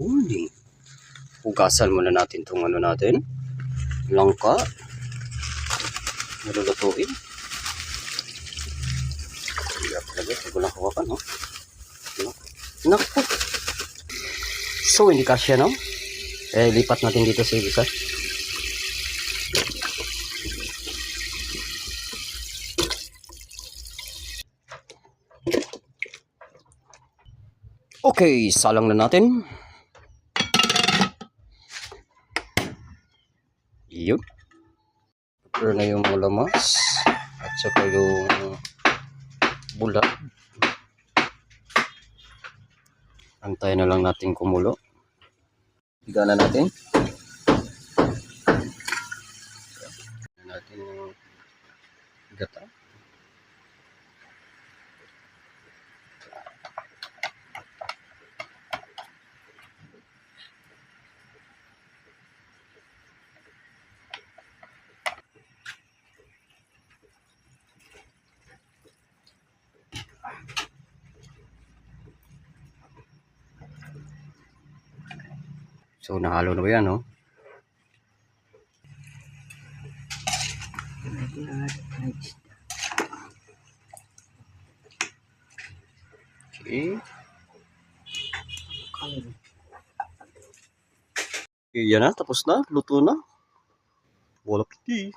Uli. Hugasan muna natin itong ano natin. Langka. Nilulutuin. Kaya talaga, pag walang hawakan, no? Naku. So, hindi kasya, no? Eh, lipat natin dito sa isa. Okay, salang na natin. Yun. Prepare na yung mulamas. At saka yung bulat. Antayin na lang natin kumulo. Higa na natin. Higa na natin yung gata. So, nahalo na ba yan, no? Okay. Okay, yan na. Tapos na. Luto na. Wala piti.